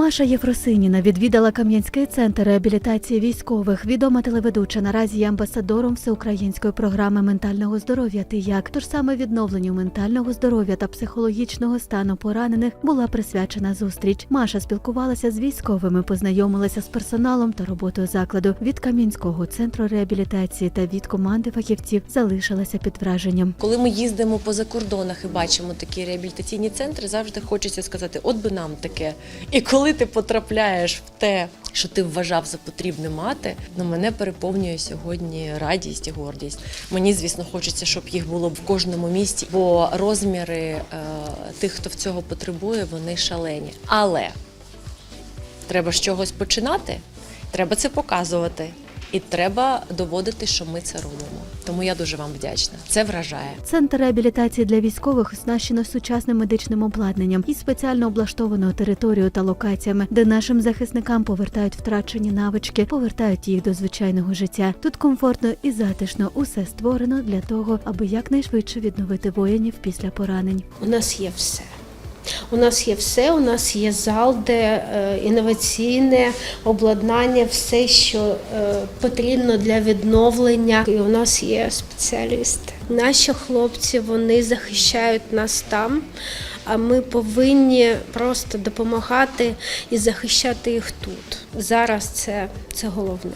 Маша Єфросиніна відвідала Кам'янський центр реабілітації військових. Відома телеведуча наразі є амбасадором всеукраїнської програми ментального здоров'я. Ти як тож саме відновленню ментального здоров'я та психологічного стану поранених була присвячена зустріч. Маша спілкувалася з військовими, познайомилася з персоналом та роботою закладу. Від Кам'янського центру реабілітації та від команди фахівців залишилася під враженням. Коли ми їздимо по закордонах і бачимо такі реабілітаційні центри, завжди хочеться сказати, от би нам таке. І коли ти потрапляєш в те, що ти вважав за потрібне мати, ну мене переповнює сьогодні радість і гордість. Мені, звісно, хочеться, щоб їх було в кожному місті, бо розміри е, тих, хто в цього потребує, вони шалені. Але треба з чогось починати, треба це показувати. І треба доводити, що ми це робимо. Тому я дуже вам вдячна. Це вражає. Центр реабілітації для військових оснащено сучасним медичним обладнанням і спеціально облаштованою територією та локаціями, де нашим захисникам повертають втрачені навички, повертають їх до звичайного життя. Тут комфортно і затишно усе створено для того, аби якнайшвидше відновити воїнів після поранень. У нас є все. У нас є все, у нас є зал, де е, інноваційне обладнання, все, що е, потрібно для відновлення. І у нас є спеціалісти. Наші хлопці вони захищають нас там, а ми повинні просто допомагати і захищати їх тут. Зараз це, це головне.